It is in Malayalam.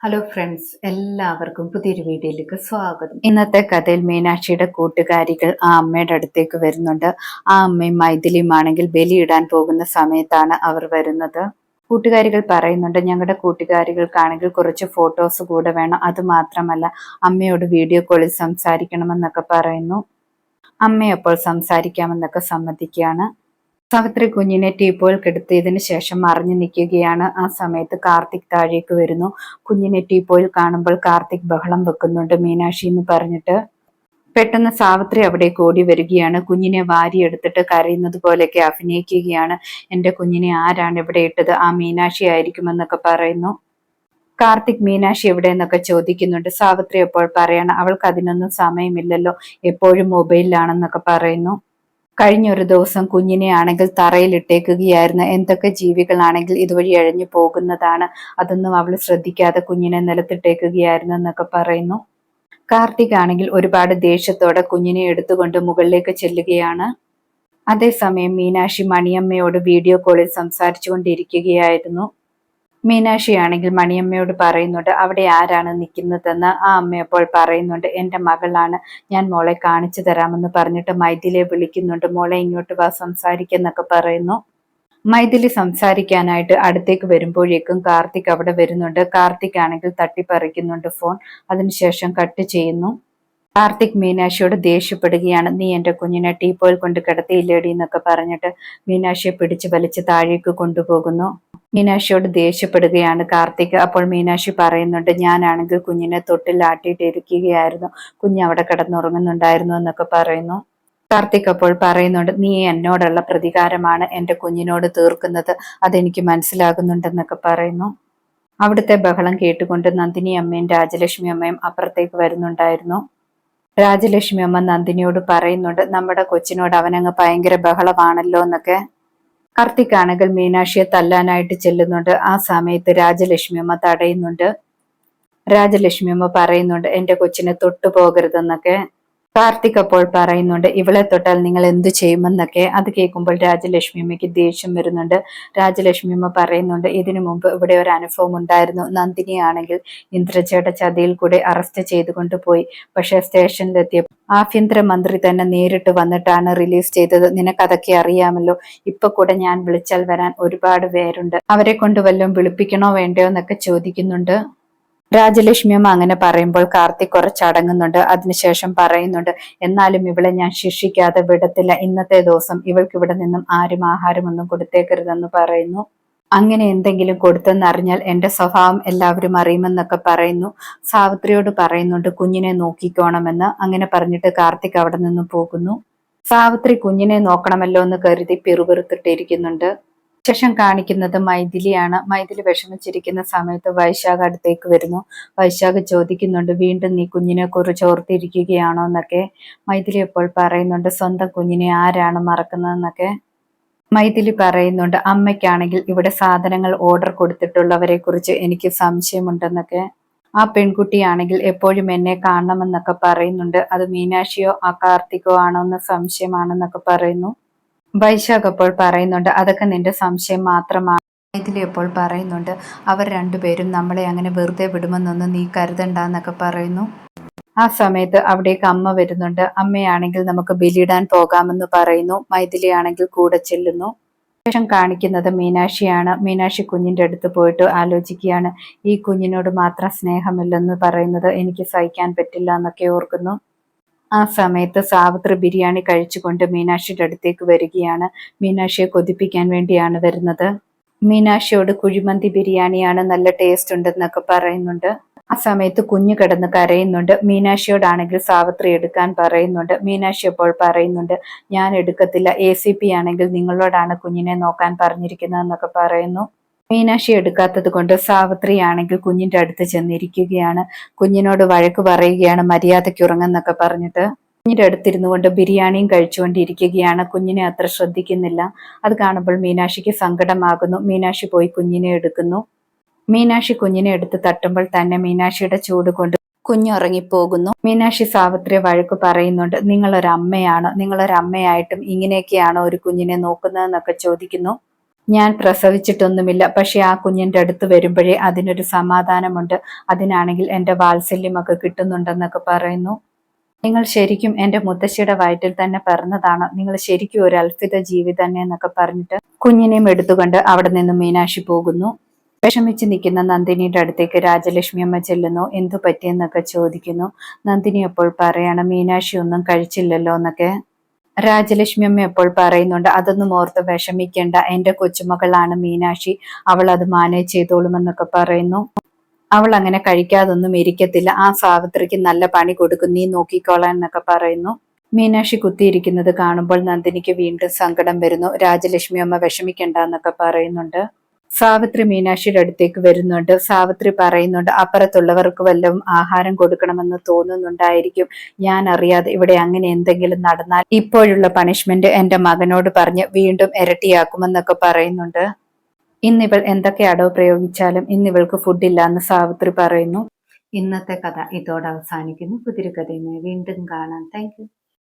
ഹലോ ഫ്രണ്ട്സ് എല്ലാവർക്കും പുതിയൊരു വീഡിയോയിലേക്ക് സ്വാഗതം. ഇന്നത്തെ കഥയിൽ മീനാക്ഷിയുടെ കൂട്ടുകാരികൾ ആ അമ്മയുടെ അടുത്തേക്ക് വരുന്നുണ്ട്. ആ അമ്മയും മൈഥിലിയുമാണെങ്കിൽ ബലിയിടാൻ പോകുന്ന സമയത്താണ് അവർ വരുന്നത്. കൂട്ടുകാരികൾ പറയുന്നുണ്ട് ഞങ്ങളുടെ കൂട്ടുകാരികൾക്കാണെങ്കിൽ കുറച്ച് ഫോട്ടോസ് കൂടെ വേണം. അത് മാത്രമല്ല അമ്മയോട് വീഡിയോ കോളിൽ സംസാരിക്കണമെന്നൊക്കെ പറയുന്നു. അമ്മയപ്പോൾ സംസാരിക്കാമെന്നൊക്കെ സമ്മതിക്കുകയാണ്. സാവിത്രി കുഞ്ഞിനെ ടീപ്പോയിൽ കെടുത്തിയതിന് ശേഷം മറിഞ്ഞു നിൽക്കുകയാണ് ആ സമയത്ത് കാർത്തിക് താഴേക്ക് വരുന്നു. കുഞ്ഞിനെ ടീപ്പോയിൽ കാണുമ്പോൾ കാർത്തിക് ബഹളം വെക്കുന്നുണ്ട് മീനാക്ഷി എന്ന് പറഞ്ഞിട്ട്. പെട്ടെന്ന് സാവിത്രി അവിടെ ഓടി വരികയാണ്. കുഞ്ഞിനെ വാരിയെടുത്തിട്ട് കരയുന്നത് പോലെയൊക്കെ അഭിനയിക്കുകയാണ്. എന്റെ കുഞ്ഞിനെ ആരാണ് ഇവിടെ ഇട്ടത്? ആ മീനാക്ഷി ആയിരിക്കുമെന്നൊക്കെ പറയുന്നു. കാർത്തിക് മീനാക്ഷി എവിടെ എന്നൊക്കെ ചോദിക്കുന്നുണ്ട്. സാവിത്രി എപ്പോൾ പറയണം അവൾക്ക് അതിനൊന്നും സമയമില്ലല്ലോ. എപ്പോഴും മൊബൈലിലാണെന്നൊക്കെ പറയുന്നു. കഴിഞ്ഞ ഒരു ദിവസം കുഞ്ഞിനെ ആണെങ്കിൽ തറയിലിട്ടേക്കുകയായിരുന്നു. എന്തൊക്കെ ജീവികളാണെങ്കിൽ ഇതുവഴി അഴിഞ്ഞു പോകുന്നതാണ്. അതൊന്നും അവൾ ശ്രദ്ധിക്കാതെ കുഞ്ഞിനെ നിലത്തിട്ടേക്കുകയായിരുന്നു എന്നൊക്കെ പറയുന്നു. കാർത്തിക് ആണെങ്കിൽ ഒരുപാട് ദേഷ്യത്തോടെ കുഞ്ഞിനെ എടുത്തുകൊണ്ട് മുകളിലേക്ക് ചെല്ലുകയാണ്. അതേസമയം മീനാക്ഷി മണിയമ്മയോട് വീഡിയോ കോളിൽ സംസാരിച്ചു മീനാക്ഷിയാണെങ്കിൽ മണിയമ്മയോട് പറയുന്നുണ്ട് അവിടെ ആരാണ് നിൽക്കുന്നതെന്ന് ആ അമ്മ അപ്പോൾ പറയുന്നുണ്ട് എന്റെ മകളാണ്. ഞാൻ മോളെ കാണിച്ചു തരാമെന്ന് പറഞ്ഞിട്ട് മൈഥിലിയെ വിളിക്കുന്നുണ്ട്. മോളെ ഇങ്ങോട്ട് വാ സംസാരിക്കുന്നൊക്കെ പറയുന്നു. മൈഥിലി സംസാരിക്കാനായിട്ട് അടുത്തേക്ക് വരുമ്പോഴേക്കും കാർത്തിക് അവിടെ വരുന്നുണ്ട്. കാർത്തിക് ആണെങ്കിൽ തട്ടിപ്പറിക്കുന്നുണ്ട് ഫോൺ. അതിനുശേഷം കട്ട് ചെയ്യുന്നു. കാർത്തിക് മീനാക്ഷിയോട് ദേഷ്യപ്പെടുകയാണ് നീ എന്റെ കുഞ്ഞിനെ ടീപ്പോയിൽ കൊണ്ട് കിടത്തിയില്ലേടി എന്നൊക്കെ പറഞ്ഞിട്ട് മീനാക്ഷിയെ പിടിച്ച് വലിച്ച് താഴേക്ക് കൊണ്ടുപോകുന്നു. മീനാക്ഷിയോട് ദേഷ്യപ്പെടുകയാണ് കാർത്തിക്. അപ്പോൾ മീനാക്ഷി പറയുന്നുണ്ട് ഞാനാണെങ്കിൽ കുഞ്ഞിനെ തൊട്ടിൽ ആട്ടിയിട്ടിരിക്കുകയായിരുന്നു കുഞ്ഞ് അവിടെ കിടന്നുറങ്ങുന്നുണ്ടായിരുന്നു എന്നൊക്കെ പറയുന്നു. കാർത്തിക് അപ്പോൾ പറയുന്നുണ്ട് നീ എന്നോടുള്ള പ്രതികാരമാണ് എന്റെ കുഞ്ഞിനോട് തീർക്കുന്നത്. അതെനിക്ക് മനസ്സിലാകുന്നുണ്ടെന്നൊക്കെ പറയുന്നു. അവിടുത്തെ ബഹളം കേട്ടുകൊണ്ട് നന്ദിനി അമ്മയും രാജലക്ഷ്മി അമ്മയും അപ്പുറത്തേക്ക് വരുന്നുണ്ടായിരുന്നു. രാജലക്ഷ്മി അമ്മ നന്ദിനിയോട് പറയുന്നുണ്ട് നമ്മുടെ കൊച്ചിനോട് അവനങ്ങ് ഭയങ്കര ബഹളമാണല്ലോ എന്നൊക്കെ. കാർത്തിക് മീനാക്ഷിയെ തല്ലാനായിട്ട് ചെല്ലുന്നുണ്ട്. ആ സമയത്ത് രാജലക്ഷ്മിയമ്മ തടയുന്നുണ്ട്. രാജലക്ഷ്മിയമ്മ പറയുന്നുണ്ട് എന്റെ കൊച്ചിനെ തൊട്ടു പോകരുതെന്നൊക്കെ കാർത്തിക് അപ്പോൾ പറയുന്നുണ്ട് ഇവളെ തൊട്ടാൽ നിങ്ങൾ എന്ത് ചെയ്യുമെന്നൊക്കെ. അത് കേൾക്കുമ്പോൾ രാജലക്ഷ്മി അമ്മയ്ക്ക് ദേഷ്യം വരുന്നുണ്ട്. രാജലക്ഷ്മി അമ്മ പറയുന്നുണ്ട് ഇതിനു മുമ്പ് ഇവിടെ ഒരു അനുഭവം ഉണ്ടായിരുന്നു. നന്ദിനി ആണെങ്കിൽ ഇന്ദ്രജയുടെ ചതിയിൽ കൂടെ അറസ്റ്റ് ചെയ്തുകൊണ്ട് പോയി. പക്ഷെ സ്റ്റേഷനിലെത്തിയ ആഭ്യന്തര മന്ത്രി തന്നെ നേരിട്ട് വന്നിട്ടാണ് റിലീസ് ചെയ്തത്. നിനക്കതൊക്കെ അറിയാമല്ലോ. ഇപ്പൊ കൂടെ ഞാൻ വിളിച്ചാൽ വരാൻ ഒരുപാട് പേരുണ്ട്. അവരെ കൊണ്ട് വല്ലതും വിളിപ്പിക്കണോ വേണ്ടയോ എന്നൊക്കെ ചോദിക്കുന്നുണ്ട്. രാജലക്ഷ്മി അമ്മ അങ്ങനെ പറയുമ്പോൾ കാർത്തിക് കുറച്ചടങ്ങുന്നുണ്ട് അതിനുശേഷം പറയുന്നുണ്ട് എന്നാലും ഇവളെ ഞാൻ ശിക്ഷിക്കാതെ വിടത്തില്ല. ഇന്നത്തെ ദിവസം ഇവൾക്ക് ഇവിടെ നിന്നും ആരും ആഹാരമൊന്നും കൊടുത്തേക്കരുതെന്ന് പറയുന്നു. അങ്ങനെ എന്തെങ്കിലും കൊടുത്തെന്നറിഞ്ഞാൽ എന്റെ സ്വഭാവം എല്ലാവരും അറിയുമെന്നൊക്കെ പറയുന്നു. സാവിത്രിയോട് പറയുന്നുണ്ട് കുഞ്ഞിനെ നോക്കിക്കോണമെന്ന്. അങ്ങനെ പറഞ്ഞിട്ട് കാർത്തിക് അവിടെ നിന്നും പോകുന്നു. സാവിത്രി കുഞ്ഞിനെ നോക്കണമല്ലോ എന്ന് കരുതി പിറുപിറുത്തിട്ടിരിക്കുന്നുണ്ട്. ശേഷം കാണിക്കുന്നത് മൈഥിലിയാണ്. മൈഥിലി വിഷമിച്ചിരിക്കുന്ന സമയത്ത് വൈശാഖ് അടുത്തേക്ക് വരുന്നു. വൈശാഖ് ചോദിക്കുന്നുണ്ട് വീണ്ടും നീ കുഞ്ഞിനെ കുറിച്ച് ഓർത്തിരിക്കുകയാണോ? എന്നൊക്കെ. മൈഥിലി ഇപ്പോൾ പറയുന്നുണ്ട് സ്വന്തം കുഞ്ഞിനെ ആരാണ് മറക്കുന്നതെന്നൊക്കെ? മൈഥിലി പറയുന്നുണ്ട് അമ്മയ്ക്കാണെങ്കിൽ ഇവിടെ സാധനങ്ങൾ ഓർഡർ കൊടുത്തിട്ടുള്ളവരെ കുറിച്ച് എനിക്ക് സംശയമുണ്ടെന്നൊക്കെ. ആ പെൺകുട്ടിയാണെങ്കിൽ എപ്പോഴും എന്നെ കാണണമെന്നൊക്കെ പറയുന്നുണ്ട്. അത് മീനാക്ഷിയോ ആ കാർത്തികോ ആണോ എന്ന സംശയമാണെന്നൊക്കെ പറയുന്നു. വൈശാഖ് അപ്പോൾ പറയുന്നുണ്ട് അതൊക്കെ നിന്റെ സംശയം മാത്രമാണ്. ഇതിൽ എപ്പോൾ പറയുന്നുണ്ട് അവർ രണ്ടുപേരും നമ്മളെ അങ്ങനെ വെറുതെ വിടുമെന്നൊന്നും നീ കരുതണ്ടെന്നൊക്കെ പറയുന്നു. ആ സമയത്ത് അവിടേക്ക് അമ്മ വരുന്നുണ്ട് അമ്മയാണെങ്കിൽ നമുക്ക് ബലിയിടാൻ പോകാമെന്ന് പറയുന്നു മൈഥിലി ആണെങ്കിൽ കൂടെ ചെല്ലുന്നു. ശേഷം കാണിക്കുന്നത് മീനാക്ഷിയാണ് മീനാക്ഷി കുഞ്ഞിന്റെ അടുത്ത് പോയിട്ട് ആലോചിക്കുകയാണ് ഈ കുഞ്ഞിനോട് മാത്രം സ്നേഹമില്ലെന്ന് പറയുന്നത് എനിക്ക് സഹിക്കാൻ പറ്റില്ല എന്നൊക്കെ ഓർക്കുന്നു. ആ സമയത്ത് സാവിത്രി ബിരിയാണി കഴിച്ചുകൊണ്ട് മീനാക്ഷിയുടെ അടുത്തേക്ക് വരികയാണ്. മീനാക്ഷിയെ കൊതിപ്പിക്കാൻ വേണ്ടിയാണ് വരുന്നത്. മീനാക്ഷിയോട് കുഴിമന്തി ബിരിയാണിയാണ് നല്ല ടേസ്റ്റ് ഉണ്ടെന്നൊക്കെ പറയുന്നുണ്ട്. ആ സമയത്ത് കുഞ്ഞു കിടന്ന് കരയുന്നുണ്ട്. മീനാക്ഷിയോടാണെങ്കിൽ സാവിത്രി എടുക്കാൻ പറയുന്നുണ്ട്. മീനാക്ഷി അപ്പോൾ പറയുന്നുണ്ട് ഞാൻ എടുക്കത്തില്ല. എ ആണെങ്കിൽ നിങ്ങളോടാണ് കുഞ്ഞിനെ നോക്കാൻ പറഞ്ഞിരിക്കുന്നതെന്നൊക്കെ പറയുന്നു. മീനാക്ഷി എടുക്കാത്തത് കൊണ്ട് സാവിത്രി ആണെങ്കിൽ കുഞ്ഞിന്റെ അടുത്ത് ചെന്നിരിക്കുകയാണ്. കുഞ്ഞിനോട് വഴക്ക് പറയുകയാണ് മര്യാദയ്ക്ക് ഉറങ്ങുന്നൊക്കെ പറഞ്ഞിട്ട്. കുഞ്ഞിന്റെ അടുത്തിരുന്നു കൊണ്ട് ബിരിയാണിയും കഴിച്ചുകൊണ്ടിരിക്കുകയാണ്. കുഞ്ഞിനെ അത്ര ശ്രദ്ധിക്കുന്നില്ല. അത് കാണുമ്പോൾ മീനാക്ഷിക്ക് സങ്കടമാകുന്നു. മീനാക്ഷി പോയി കുഞ്ഞിനെ എടുക്കുന്നു. മീനാക്ഷി കുഞ്ഞിനെ എടുത്ത് തട്ടുമ്പോൾ തന്നെ മീനാക്ഷിയുടെ ചൂട് കൊണ്ട് കുഞ്ഞുറങ്ങിപ്പോകുന്നു. മീനാക്ഷി സാവിത്രി വഴക്ക് പറയുന്നുണ്ട്. നിങ്ങളൊരമ്മയാണോ. നിങ്ങളൊരമ്മയായിട്ടും ഇങ്ങനെയൊക്കെയാണോ ഒരു കുഞ്ഞിനെ നോക്കുന്നതെന്നൊക്കെ ചോദിക്കുന്നു. ഞാൻ പ്രസവിച്ചിട്ടൊന്നുമില്ല. പക്ഷെ ആ കുഞ്ഞിന്റെ അടുത്ത് വരുമ്പോഴേ അതിനൊരു സമാധാനമുണ്ട്. അതിനാണെങ്കിൽ എന്റെ വാത്സല്യമൊക്കെ കിട്ടുന്നുണ്ടെന്നൊക്കെ പറയുന്നു. നിങ്ങൾ ശരിക്കും എന്റെ മുത്തശ്ശിയുടെ വയറ്റിൽ തന്നെ പിറന്നതാണ്. നിങ്ങൾ ശരിക്കും ഒരു അത്ഭുത ജീവി തന്നെ എന്നൊക്കെ പറഞ്ഞിട്ട് കുഞ്ഞിനെയും എടുത്തുകൊണ്ട് അവിടെ നിന്ന് മീനാക്ഷി പോകുന്നു. വിഷമിച്ച് നിൽക്കുന്ന നന്ദിനിയുടെ അടുത്തേക്ക് രാജലക്ഷ്മി അമ്മ ചെല്ലുന്നു. എന്തു പറ്റിയെന്നൊക്കെ ചോദിക്കുന്നു. നന്ദിനി അപ്പോൾ പറയണം മീനാക്ഷി ഒന്നും കഴിച്ചില്ലല്ലോ എന്നൊക്കെ. രാജലക്ഷ്മി അമ്മ എപ്പോൾ പറയുന്നുണ്ട്? അതൊന്നും ഓർത്ത് വിഷമിക്കേണ്ട. എന്റെ കൊച്ചുമകളാണ് മീനാക്ഷി. അവൾ അത് മാനേജ് ചെയ്തോളുമെന്നൊക്കെ പറയുന്നു. അവൾ അങ്ങനെ കഴിക്കാതൊന്നും ഇരിക്കത്തില്ല. ആ സാവിത്രിക്ക് നല്ല പണി കൊടുക്കും. നീ നോക്കിക്കോളാൻ എന്നൊക്കെ പറയുന്നു. മീനാക്ഷി കുത്തിയിരിക്കുന്നത് കാണുമ്പോൾ നന്ദിനിക്ക് വീണ്ടും സങ്കടം വരുന്നു. രാജലക്ഷ്മി അമ്മ വിഷമിക്കണ്ട എന്നൊക്കെ പറയുന്നുണ്ട്. സാവിത്രി മീനാക്ഷിയുടെ അടുത്തേക്ക് വരുന്നുണ്ട്. സാവിത്രി പറയുന്നുണ്ട് അപ്പുറത്തുള്ളവർക്ക് വല്ലതും ആഹാരം കൊടുക്കണമെന്ന് തോന്നുന്നുണ്ടായിരിക്കും. ഞാൻ അറിയാതെ ഇവിടെ അങ്ങനെ എന്തെങ്കിലും നടന്നാൽ ഇപ്പോഴുള്ള പണിഷ്മെന്റ് എന്റെ മകനോട് പറഞ്ഞ് വീണ്ടും ഇരട്ടിയാക്കുമെന്നൊക്കെ പറയുന്നുണ്ട്. ഇന്നിവൾ എന്തൊക്കെ അടവ് പ്രയോഗിച്ചാലും ഇന്നിവൾക്ക് ഫുഡില്ല എന്ന് സാവിത്രി പറയുന്നു. ഇന്നത്തെ കഥ ഇതോടെ അവസാനിക്കുന്നു. പുതിരി കഥയുമായി വീണ്ടും കാണാം. താങ്ക്